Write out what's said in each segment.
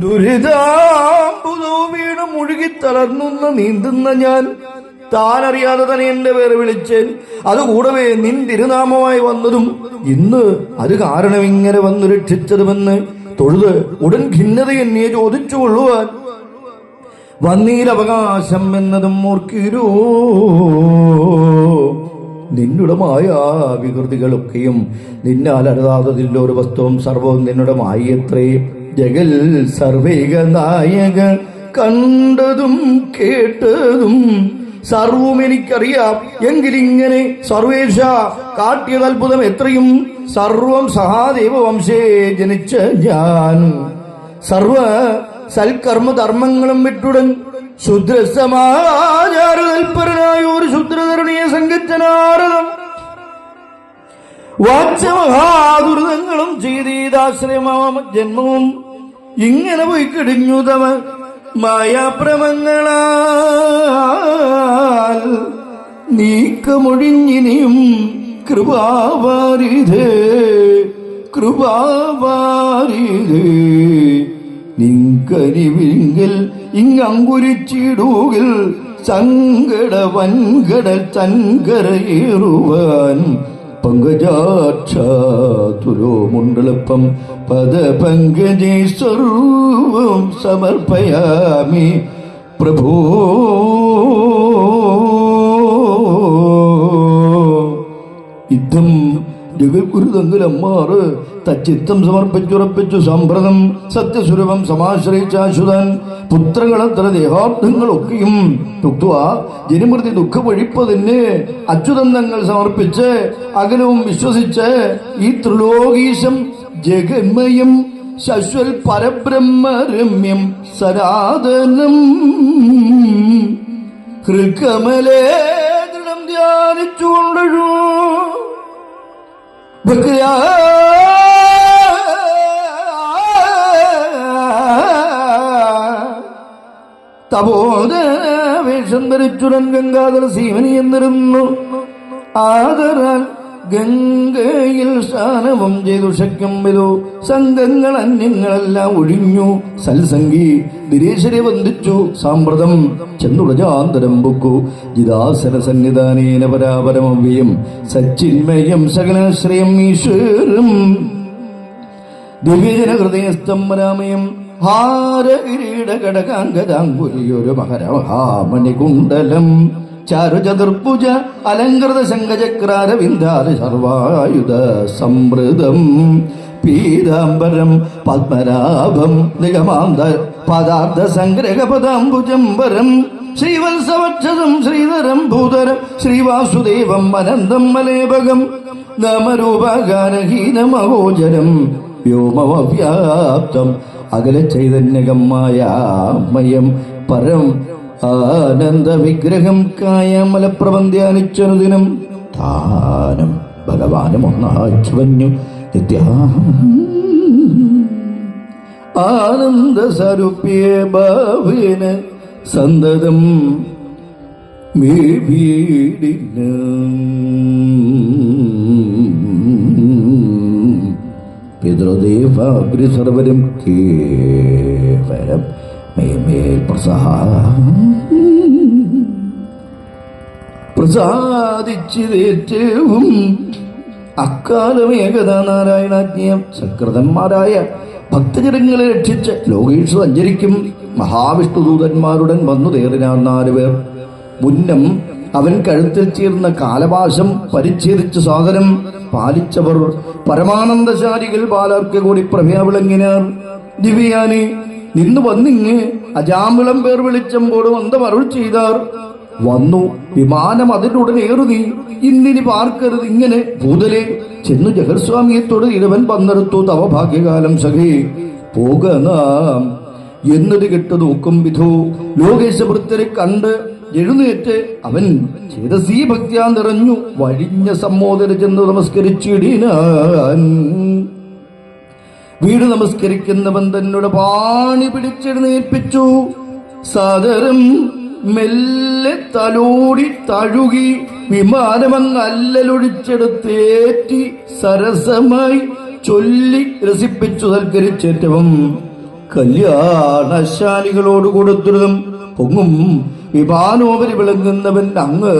ദുരിതാംബുദോ വീണ് മുഴുകി തളർന്നുന്ന നീന്തുന്ന ഞാൻ. താനറിയാതെ തന്നെ എന്റെ പേര് വിളിച്ചേൻ. അതുകൂടവേ നിൻ തിരുനാമമായി വന്നതും ഇന്ന് അത് കാരണം ഇങ്ങനെ വന്നു രക്ഷിച്ചതുമെന്ന് തൊഴുത് ഉടൻ ഖിന്നത എന്നെ ചോദിച്ചു കൊള്ളുവാൻ. വന്നീലവകാശം എന്നതും ഓർക്കിരോ. നിന്നുടെ മായ വികൃതികളൊക്കെയും നിന്നാൽ അരുതാതതില്ല ഒരു വസ്തുവും സർവവും നിന്നുടെ മായത്രേ. ജഗൽ സർവേക നായക കണ്ടതും കേട്ടതും സർവവും എനിക്കറിയാം. എങ്കിലിങ്ങനെ സർവേഷ കാട്ടിയത് അത്ഭുതം എത്രയും? സർവം സഹാദേവ വംശേ ജനിച്ച ഞാൻ. സർവ സൽക്കർമ്മ ധർമ്മങ്ങളും വിട്ടുടൻ ശുദ്രസമാചാരതൽപരനായ ഒരു ശുദ്രധരണിയെ സംഘിച്ചനാരദം വാച്യമഹാദുരിതങ്ങളും ചെയ്തീതാശ്രമവും ജന്മവും ഇങ്ങനെ പോയി കിടിഞ്ഞു തവ മായാപ്രമങ്ങളാൽ നീക്കമൊഴിഞ്ഞിനിയും കൃപാവാരിതേ കൃപാവാരിതേ. നിങ്കരിവിങ്കിൽ ഇങ്ങങ്കുരിച്ചിടുകിൽ സങ്കട വൻകടൽ തൻകരയേറുവാൻ പങ്കജാക്ഷാതുലോ മുണ്ടളപ്പം പദ പങ്കജീ സർവം സമർപ്പയാമി പ്രഭോ. യുദ്ധം ജഗൽഗുരുതങ്കിലമ്മാറ് തച്ചിത്തം സമർപ്പിച്ചുറപ്പിച്ചു സമ്പ്രദം സത്യസ്വരൂപം സമാശ്രയിച്ചാശുതൻ പുത്രങ്ങളത്ര ദേഹാർത്ഥങ്ങളൊക്കെയും. തുക്വ ജനിമൃതി ദുഃഖമൊഴിപ്പതിന് അച്യുതന്തങ്ങൾ സമർപ്പിച്ച് അകലവും വിശ്വസിച്ച് ഈ ത്രിലോകീശം ജഗന്മയം ശശ്വൽ പരബ്രഹ്മരമ്യം സനാതനം. ഹൃക്കമലേ ദൃഢം ധ്യാനിച്ചുകൊണ്ടു ബക്രിയാ തപോദ വേഷം ധരിച്ചുടൻ ഗംഗാധര സീമനി എന്നിരുന്നു. ആദരാൽ ഗംഗയിൽ സ്നാനവും ചെയ്തു വിധു സംഘങ്ങൾ അന്യങ്ങളെല്ലാം ഒഴിഞ്ഞു. സൽസംഗി ദിനേശരെ വന്ദിച്ചു. സാമ്പ്രതം ചെന്നുടജാന്തരം പൊക്കു. ജിതാസന സന്നിധാനേന പരാപരമവ്യം സച്ചിന്മയം സകലാശ്രയം ഈശ്വരം. ദിവ്യജന ഹൃദയസ്തംഭരാമയം ഹാരകിരീടകടകാംഗതാങ്കുലിയൊരു മകരമഹാമണികുണ്ടലം ചാരുചതുർഭുജ അലങ്കൃത ശങ്കചക്രാരവിന്ദാര സർവായുധ സമൃതം പീതാംബരം പത്മനാഭം നിഗമാന്ത പദാർത്ഥ സംഗ്രഹ പദാംബുജംബരം ശ്രീവത്സവക്ഷതം ശ്രീധരം ഭൂതരം ശ്രീവാസുദേവം അനന്തം മലേപകം. നാമരൂപഗാനഹീനമഹോജരം വ്യോമവ്യാപ്തം അകല ചൈതന്യകമായ മയം പരം ആനന്ദ വിഗ്രഹം കായ മലപ്രഭം ധ്യാനിച്ചനുദിനം താനം ഭഗവാനും ഒന്നാച്ചുവഞ്ഞു ആനന്ദ സ്വരൂപിയെ ഭാവേന സന്തതം മേ വീടിന്. പിതൃദേവാഗ്രി സർവരും കേവലം മേമേൽ പ്രസഹ പ്രസാദിച്ചിതേറ്റവും അക്കാലം ഏകതാ നാരായണാജ്ഞയം സകൃതന്മാരായ ഭക്തജനങ്ങളെ രക്ഷിച്ച് ലോകേഷ് സഞ്ചരിക്കും മഹാവിഷ്ണുദൂതന്മാരുടൻ വന്നു തേറിനാൻ നാലുപേർ. മുന്നം അവൻ കഴുത്തിൽ ചേർന്ന കാലപാശം പരിച്ഛേദിച്ച സാധനം പാലിച്ചവർ പരമാനന്ദശാലികൾ ബാലർക്ക് കൂടി പ്രഭയ വിളങ്ങിനാർ ദിവ്യാനി നിന്ന് വന്നിങ്ങ് അജാമിളം പേർ വിളിച്ചമ്പോട് വന്ന് അരുൾ ചെയ്താർ. വന്നു വിമാനം അതിനുടൻ ഏറുതി. ഇന്നിനി പാർക്കരുത് ഇങ്ങനെ ഭൂതലെ. ചെന്നു ജഗർസ്വാമിയെത്തോട് ഇരവൻ പന്നെടുത്തു തവ ഭാഗ്യകാലം സഖേ പോക നാം. കെട്ട് നോക്കും വിധോ. ലോകേശവൃത്തരെ കണ്ട് എഴുന്നേറ്റ് അവൻ ചേതസീ ഭക്തിയാ നിറഞ്ഞു വഴിഞ്ഞ സമ്മോദന ചെന്ന് നമസ്കരിച്ചിടിനാൻ. വീട് നമസ്കരിക്കുന്നവൻ തന്നോട് പാണി പിടിച്ചെഴുന്നേൽപ്പിച്ചു. സാദരം മെല്ലെ തലോടി തഴുകി വിമാനമെന്ന് അല്ലലൊഴിച്ചെടുത്തേറ്റി സരസമായി ചൊല്ലി രസിപ്പിച്ചു സൽക്കരിച്ചേറ്റവും കല്യാണശാലികളോട് കൊടുത്തിരുന്നും പൊങ്ങും വിമാനോപരി വിളങ്ങുന്നവൻ അങ്ങ്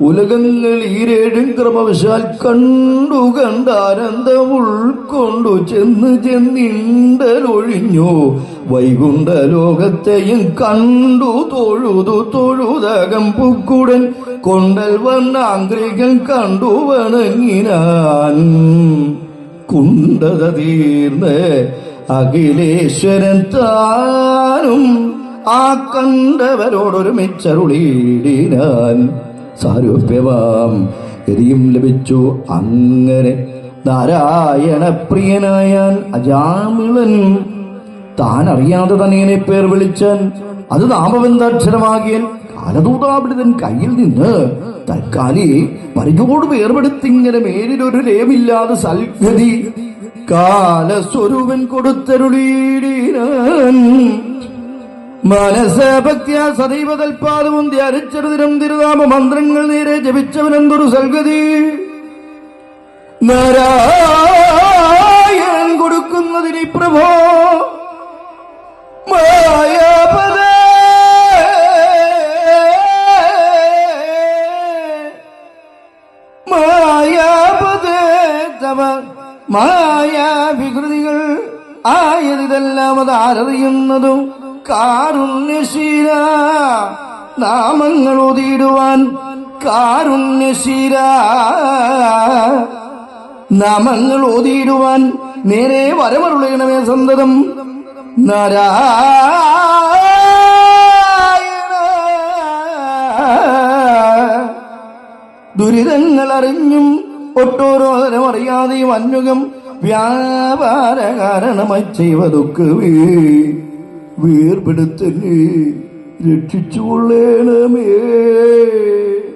ഉലകങ്ങൾ ഈരേഴും ക്രമവശാൽ കണ്ടു കണ്ടാനന്ദം ഉൾക്കൊണ്ടു ചെന്ന് ചെന്നിണ്ടലൊഴിഞ്ഞു വൈകുണ്ഠ ലോകത്തെയും കണ്ടു തൊഴുതു തൊഴുതകം പുക്കുടൻ കൊണ്ടൽ വന്ന വണ്ണാങ്ക്രികൾ കണ്ടു വണങ്ങിനാൻ. കുണ്ടത തീർന്ന് അഖിലേശ്വരൻ താനും ആ കണ്ടവരോടൊരുമിച്ചരുളീടിനാൻ. സാരൂപ്യവാം ഗതിയും ലഭിച്ചു. അങ്ങനെ നാരായണ പ്രിയനായാൻ അജാമിളൻ താൻ അറിയാതെ തന്നെ പേർ വിളിച്ചാൻ. അത് നാമബന്ധാക്ഷരമാകിയാൽ കാലദൂതാപിടിതൻ കയ്യിൽ നിന്ന് തൽക്കാലി പരിചോട് വേർപെടുത്തിങ്ങനെ മേലിലൊരു രേമില്ലാതെ സൽഗതി കാലസ്വരൂപൻ കൊടുത്തരുളീടിനാൻ. മനസഭക്തിയ സദൈവ തൽപാദവും ധ്യാനിച്ചെടുതിരം തിരുനാമ മന്ത്രങ്ങൾ നേരെ ജപിച്ചവനെന്തൊരു സൽഗതി? നാരായണൻ കൊടുക്കുന്നതിന് പ്രഭോ മായാപദ. മായാപദ തവ മായാ വികൃതികൾ ആയതിതെല്ലാം അത് ആരറിയുന്നതും കാരുണ്യശീല നാമങ്ങൾ ഒതിയിടുവാൻ കാരുണ്യശീല. നാമങ്ങൾ ഓതിയിടുവാൻ നേരെ വരമരുളയണമേ സന്തതം നാരായണ. ദുരിതങ്ങൾ അറിഞ്ഞും ഒട്ടോരോധനം അറിയാതെയും അന്യുഗം വ്യാപാര കാരണമായി ചെയ്വതൊക്കെ വേർപെടുത്തന്നെ രക്ഷിച്ചുകൊള്ളേണമേ.